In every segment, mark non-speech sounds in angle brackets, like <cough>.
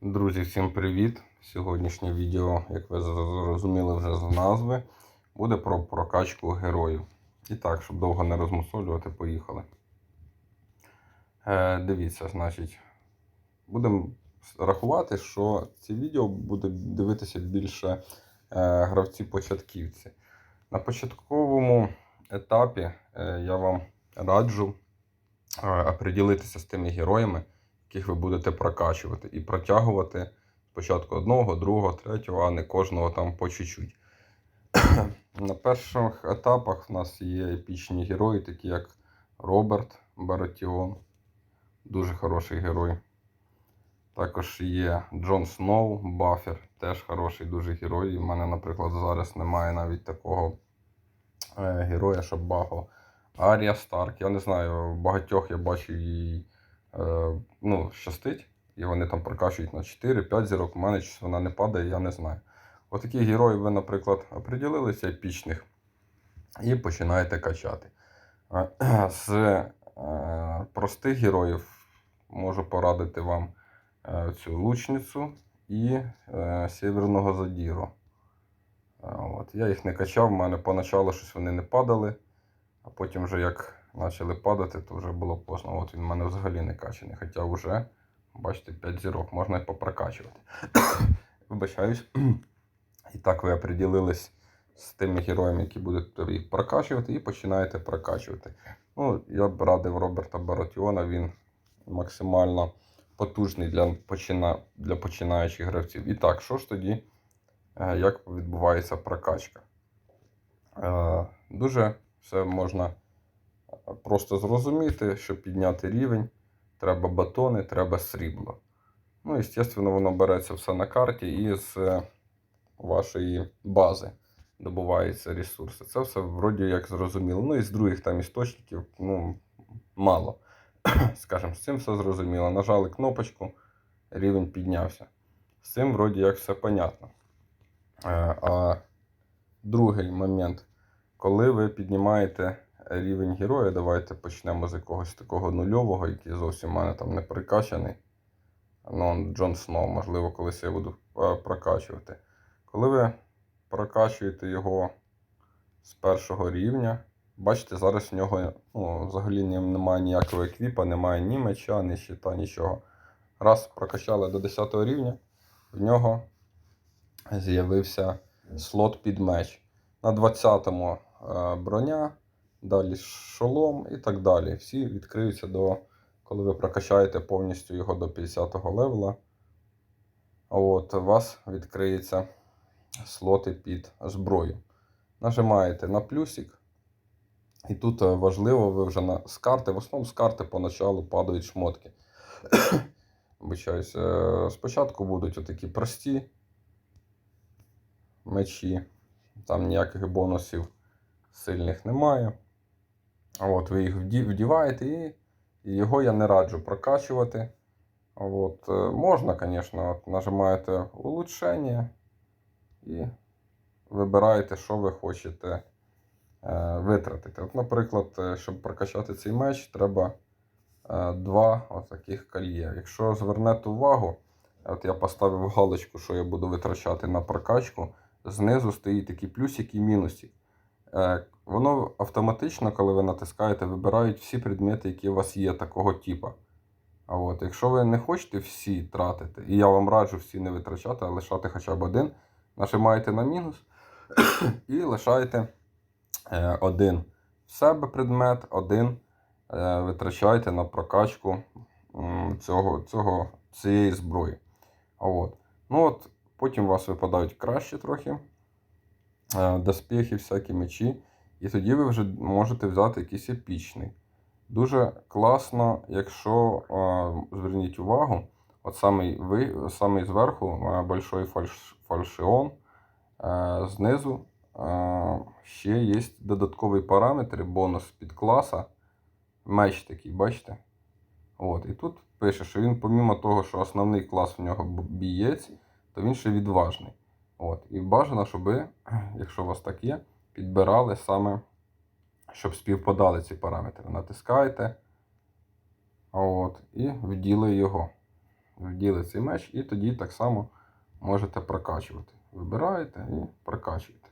Друзі, всім привіт! Сьогоднішнє відео, як ви зрозуміли вже з назви, буде про прокачку героїв. І так, щоб довго не розмусолювати, поїхали. Е, дивіться, значить, будемо рахувати, що це відео буде дивитися більше е, гравці-початківці. На початковому етапі е, я вам раджу е, оприділитися з тими героями яких ви будете прокачувати, і протягувати спочатку одного, другого, третього, а не кожного там по чуть-чуть. <clears throat> На перших етапах в нас є епічні герої, такі як Роберт Баратіон, дуже хороший герой. Також є Джон Сноу, Баффер, теж хороший дуже герой. У мене, наприклад, зараз немає навіть такого е, героя, щоб баго. Арія Старк. Я не знаю, багатьох я бачу її ну, щастить, і вони там прокачують на 4-5 зірок. У мене щось вона не падає, я не знаю. Отакі герої ви, наприклад, оприділилися епічних і починаєте качати. Е, <clears throat> З е, простих героїв можу порадити вам е, цю лучницю і е, Сєвєрного Задіру. Е, От. Я їх не качав, в мене поначалу щось вони не падали, а потім вже як почали падати, то вже було поздно. От він в мене взагалі не качаний. Хоча вже, бачите, 5 зірок можна і попрокачувати. <coughs> Вибачаюсь. І так ви оприділились з тими героями, які будете їх прокачувати, і починаєте прокачувати. Ну, я б радив Роберта Баратіона, він максимально потужний для, почина... для починаючих гравців. І так, що ж тоді, е, як відбувається прокачка? Е, Дуже все можна просто зрозуміти, щоб підняти рівень, треба батони, треба срібло. Ну, і, звісно, воно береться все на карті і з е, вашої бази добуваються ресурси. Це все вроді як зрозуміло. Ну і з других там істочників ну, мало. <clears throat> Скажімо, з цим все зрозуміло. Нажали кнопочку, рівень піднявся. З цим вроді як все понятно. Е, А другий момент, коли ви піднімаєте рівень героя, давайте почнемо з якогось такого нульового, який зовсім в мене там не прикачаний. Ну, Джон Сноу, можливо, колись я буду е, прокачувати. Коли ви прокачуєте його з першого рівня, бачите, зараз в нього ну, взагалі немає ніякого еквіпа, немає ні меча, ні щита, нічого. Раз прокачали до 10 рівня, в нього з'явився слот під меч. На 20-му е, броня, далі шолом і так далі. Всі відкриються до, коли ви прокачаєте повністю його до 50-го левела. От, у вас відкриються слоти під зброю. Нажимаєте на плюсик. І тут е, важливо, ви вже на, з карти, в основному з карти поначалу падають шмотки. <coughs> Вибачаюсь, е, спочатку будуть отакі прості мечі. Там ніяких бонусів сильних немає. От, ви їх вдіваєте і, його я не раджу прокачувати. От, е, можна, звісно, от, нажимаєте улучшення і вибираєте, що ви хочете е, витратити. От, наприклад, е, щоб прокачати цей меч, треба е, два отаких кольє. Якщо звернете увагу, от я поставив галочку, що я буду витрачати на прокачку, знизу стоїть такий плюсик і мінусик. Е, Воно автоматично, коли ви натискаєте, вибирають всі предмети, які у вас є такого типу. А от, якщо ви не хочете всі тратити, і я вам раджу всі не витрачати, а лишати хоча б один, нажимаєте на мінус <clears throat> і лишаєте е, один в себе предмет, один е, витрачаєте на прокачку цього, цього, цієї зброї. А от. Ну от, потім у вас випадають краще трохи доспіхи, всякі мечі. І тоді ви вже можете взяти якийсь епічний. Дуже класно, якщо е, зверніть увагу, от самий, ви, самий зверху е, большой фальш, фальшион, е, знизу е, ще є додатковий параметр, бонус під класа. Меч такий, бачите? От, і тут пише, що він, помімо того, що основний клас в нього бієць, то він ще відважний. От, і бажано, щоб <clears throat> якщо у вас так є, підбирали саме, щоб співпадали ці параметри. Натискаєте. От, і вділи його. вділи цей меч, і тоді так само можете прокачувати. Вибираєте і прокачуєте.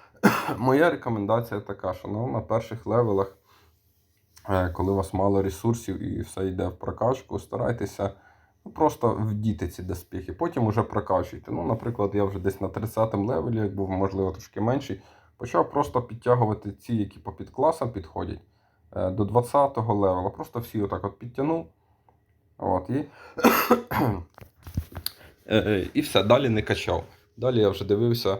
<clears throat> Моя рекомендація така, що ну, на перших левелах, е, коли у вас мало ресурсів і все йде в прокачку, старайтеся ну, просто вдіти ці доспіхи, потім уже прокачуйте. Ну, наприклад, я вже десь на 30-му левелі, як був, можливо, трошки менший, почав просто підтягувати ці, які по підкласам підходять е, до 20-го левела. Просто всі отак от підтягнув. От, і, <clears throat> Е, е, і все, далі не качав. Далі я вже дивився,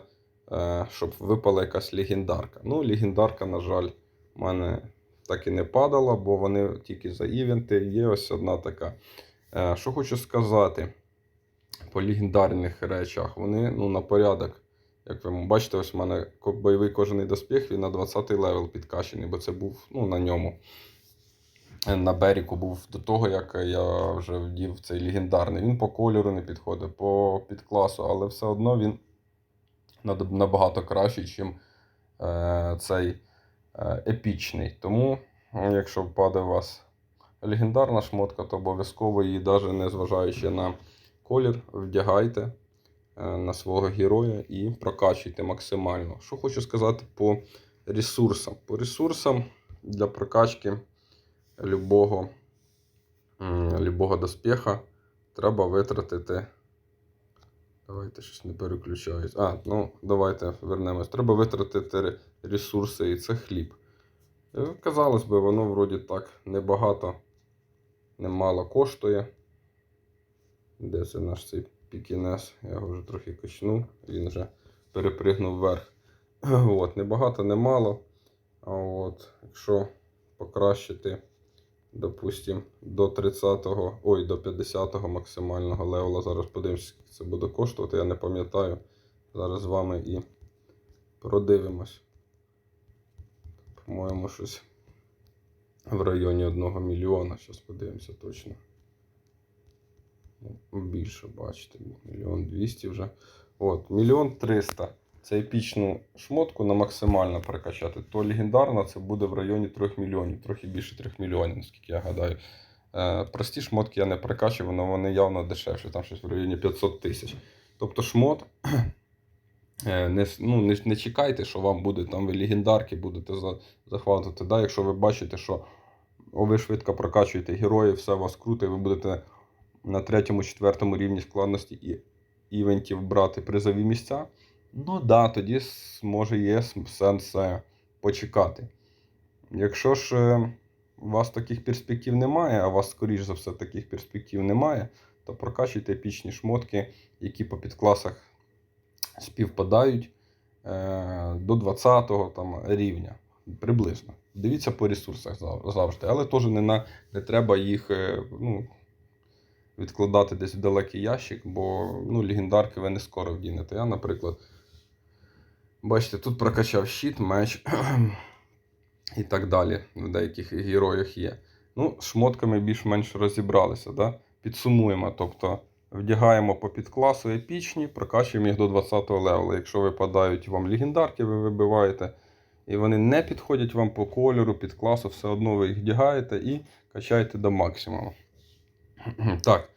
щоб випала якась легендарка. Ну, легендарка, на жаль, в мене так і не падала, бо вони тільки за івенти. Є ось одна така. Е, Що хочу сказати по легендарних речах, вони ну, на порядок. Як ви бачите, ось у мене бойовий кожаний доспіх, він на 20 левел підкачений, бо це був ну, на ньому. Е, На Беріку був до того, як я вже вдів цей легендарний. Він по кольору не підходить, по підкласу, але все одно він набагато кращий, ніж е, цей е, епічний. Тому, якщо впаде у вас легендарна шмотка, то обов'язково її, навіть не зважаючи на колір, вдягайте е, на свого героя і прокачуйте максимально. Що хочу сказати по ресурсам. По ресурсам для прокачки любого, любого доспіха треба витратити. Давайте щось не переключаюсь. А, ну давайте вернемось. Треба витратити ресурси, і це хліб. Е, Казалось би, воно вроді так небагато, немало коштує. Де це наш цей пікінес? Я його вже трохи качнув, він вже перепригнув вверх. <clears throat> От, небагато, немало. А от, якщо покращити, допустим, до 30-го, ой, до 50-го максимального левела, зараз подивимось, скільки це буде коштувати, я не пам'ятаю. Зараз з вами і продивимось. По-моєму, щось в районі 1 мільйона. Зараз подивимося точно. Ну, Більше, бачите, мільйон двісті вже. От, мільйон триста. Це епічну шмотку на максимально прокачати. То легендарна це буде в районі 3 мільйонів, трохи більше 3 мільйонів, наскільки я гадаю. Е, прості шмотки я не прокачую, але вони явно дешевші, там щось в районі 500 тисяч. Тобто шмот. Е, Не, ну, не, не чекайте, що вам буде там ви легендарки будете за, захватувати. Да? Якщо ви бачите, що о, ви швидко прокачуєте героїв, все у вас круто, і ви будете на третьому, четвертому рівні складності і івентів брати призові місця. Ну да, тоді може є сенс е, почекати. Якщо ж е, у вас таких перспектив немає, а у вас, скоріш за все, таких перспектив немає, то прокачуйте епічні шмотки, які по підкласах співпадають е, до 20-го там, рівня. Приблизно. Дивіться по ресурсах завжди, але теж не, на, не треба їх е, ну, відкладати десь в далекий ящик, бо ну, легендарки ви не скоро вдінете. Я, наприклад, бачите, тут прокачав щит, меч <clears throat> і так далі. В деяких героях є. Ну, шмотками більш-менш розібралися. Да? Підсумуємо. Тобто вдягаємо по підкласу епічні, прокачуємо їх до 20 левела. Якщо випадають вам легендарки, ви вибиваєте. І вони не підходять вам по кольору, під класу, все одно ви їх вдягаєте і качаєте до максимуму. Так,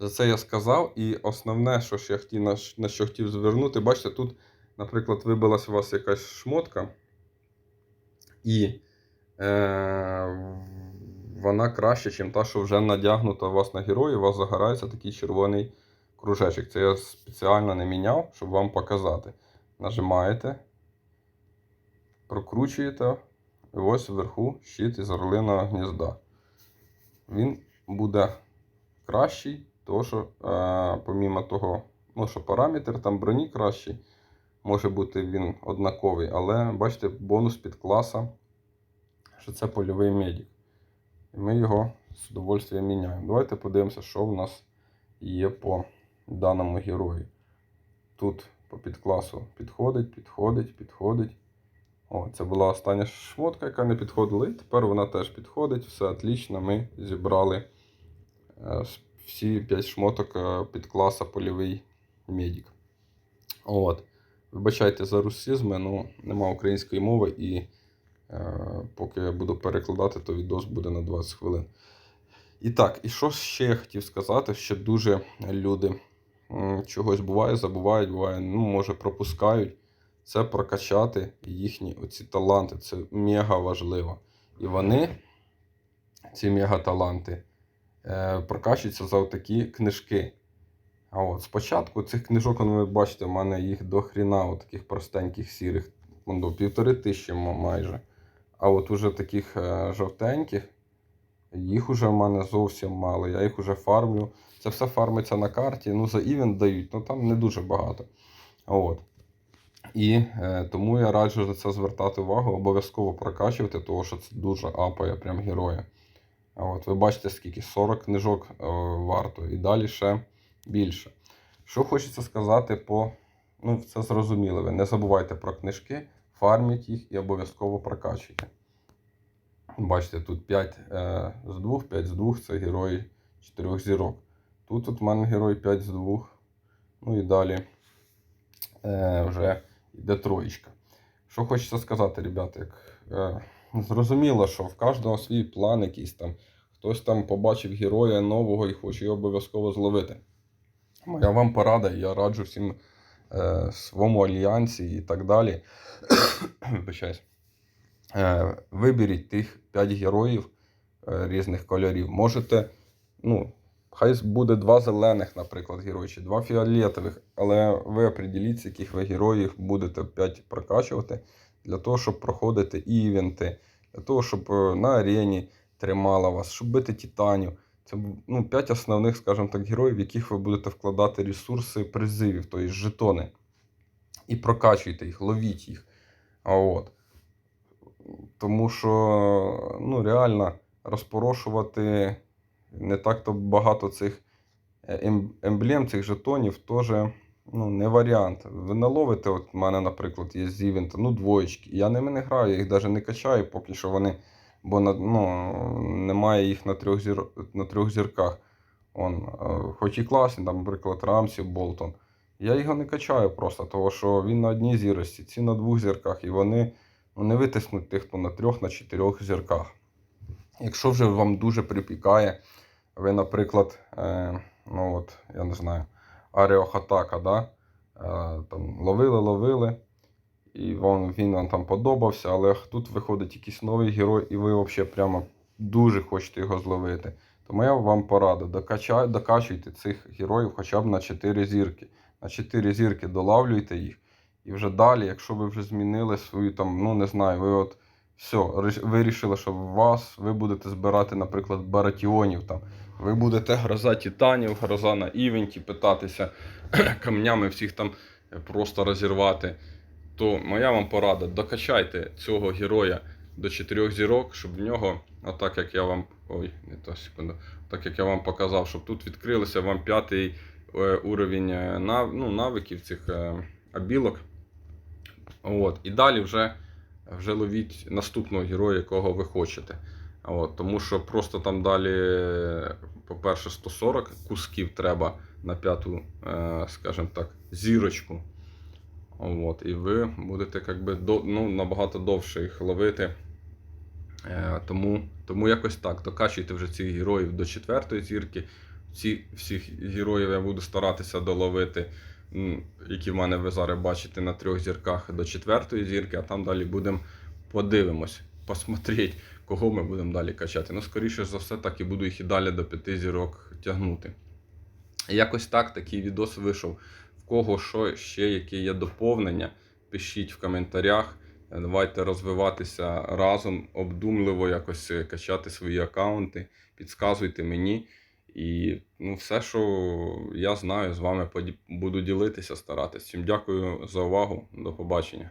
за це я сказав. І основне, що ж я хотів, на, що хотів звернути, бачите, тут, наприклад, вибилась у вас якась шмотка, і е, вона краще, ніж та, що вже надягнута у вас на герої, у вас загорається такий червоний кружечок. Це я спеціально не міняв, щоб вам показати. Нажимаєте, прокручуєте, і ось вверху щит із орлиного гнізда. Він буде кращий, тому що, е, помімо того, ну, що параметр там броні кращий, може бути він однаковий, але бачите, бонус під класа, що це польовий медик. І ми його з удовольствием міняємо. Давайте подивимося, що в нас є по даному герою. Тут по підкласу підходить, підходить, підходить. О, це була остання шмотка, яка не підходила, і тепер вона теж підходить. Все отлично. Ми зібрали е, всі 5 шмоток е, під класа польовий медик. От. Вибачайте за русизми, ну нема української мови, і поки я буду перекладати, то відос буде на 20 хвилин. І так, і що ще я хотів сказати, що дуже люди чогось буває, забувають, буває, ну, може, пропускають. Це прокачати їхні оці таланти. Це мега важливо. І вони, ці мегаталанти, е, прокачуються за такі книжки. А от спочатку цих книжок, ну, ви бачите, в мене їх до хріна, от таких простеньких сірих, ну, до півтори тисячі майже. А от уже таких е, жовтеньких, їх уже в мене зовсім мало. Я їх уже фармлю. Це все фармиться на карті. Ну, за івент дають, ну там не дуже багато. От. І е, тому я раджу за це звертати увагу, обов'язково прокачувати, тому що це дуже апає прям героя. От ви бачите, скільки 40 книжок е, варто, і далі ще більше. Що хочеться сказати по. Ну, це зрозуміло. Ви не забувайте про книжки, фарміть їх і обов'язково прокачуйте. Бачите, тут 5 е, з 2, 5 з 2 це герої 4 зірок. Тут от в мене герой 5 з 2. Ну і далі е, вже йде троєчка. Що хочеться сказати, ребята, як, е, зрозуміло, що в кожного свій план якийсь там. Хтось там побачив героя нового і хоче його обов'язково зловити. Моя вам порада, я раджу всім е, своєму альянсі і так далі. <coughs> Е, виберіть тих 5 героїв е, різних кольорів. Можете, ну, хай буде два зелених, наприклад, герої, чи два фіолетових, але ви определіться, яких ви героїв будете 5 прокачувати для того, щоб проходити івенти, для того, щоб на арені тримала вас, щоб бити титанів. Це ну, 5 основних, скажімо так, героїв, в яких ви будете вкладати ресурси призивів, тобто жетони. І прокачуйте їх, ловіть їх. А от. Тому що ну, реально розпорошувати не так-то багато цих ем- емблем, цих жетонів теж ну, не варіант. Ви наловите, от в мене, наприклад, є з івента, ну, двоєчки. Я ними не граю, я їх навіть не качаю, поки що вони. Бо на, ну, немає їх на трьох, зір, на трьох зірках. Он, е, хоч і класний, там, наприклад, Рамсі, Болтон. Я його не качаю просто, тому що він на одній зірості, ці на двох зірках, і вони ну, не витиснуть тих, хто на трьох, на чотирьох зірках. Якщо вже вам дуже припікає, ви, наприклад, е, ну от, я не знаю, Аріохатака, да? е, там, ловили, ловили, і вам, він вам там подобався, але тут виходить якийсь новий герой, і ви взагалі прямо дуже хочете його зловити. Тому я вам пораду, докачай, докачуйте цих героїв хоча б на 4 зірки. На 4 зірки долавлюйте їх. І вже далі, якщо ви вже змінили свою там, ну не знаю, ви от все, вирішили, що вас ви будете збирати, наприклад, баратіонів там. Ви будете гроза титанів, гроза на івенті, питатися <clears throat> камнями всіх там просто розірвати. То моя вам порада, докачайте цього героя до 4 зірок, щоб в нього, отак як я вам. Ой, не то секунду. Так як я вам показав, щоб тут відкрилося вам п'ятий е, уровень е, нав, ну, навиків цих е, абілок. От. І далі вже, вже ловіть наступного героя, якого ви хочете. От. Тому що просто там далі, е, по-перше, 140 кусків треба на п'яту, е, скажімо так, зірочку. От. І ви будете как би, до, ну, набагато довше їх ловити. Е, тому, тому якось так. Докачуйте вже цих героїв до четвертої зірки. Ці всіх героїв я буду старатися доловити, які в мене ви зараз бачите на трьох зірках до четвертої зірки, а там далі будемо подивимось, посмотреть, кого ми будемо далі качати. Ну, скоріше за все, так і буду їх і далі до п'яти зірок тягнути. Якось так такий відос вийшов. Кого що ще, які є доповнення, пишіть в коментарях. Е, Давайте розвиватися разом, обдумливо якось е, качати свої аккаунти, підказуйте мені. І ну, все, що я знаю, з вами буду ділитися, старатися. Всім дякую за увагу. До побачення.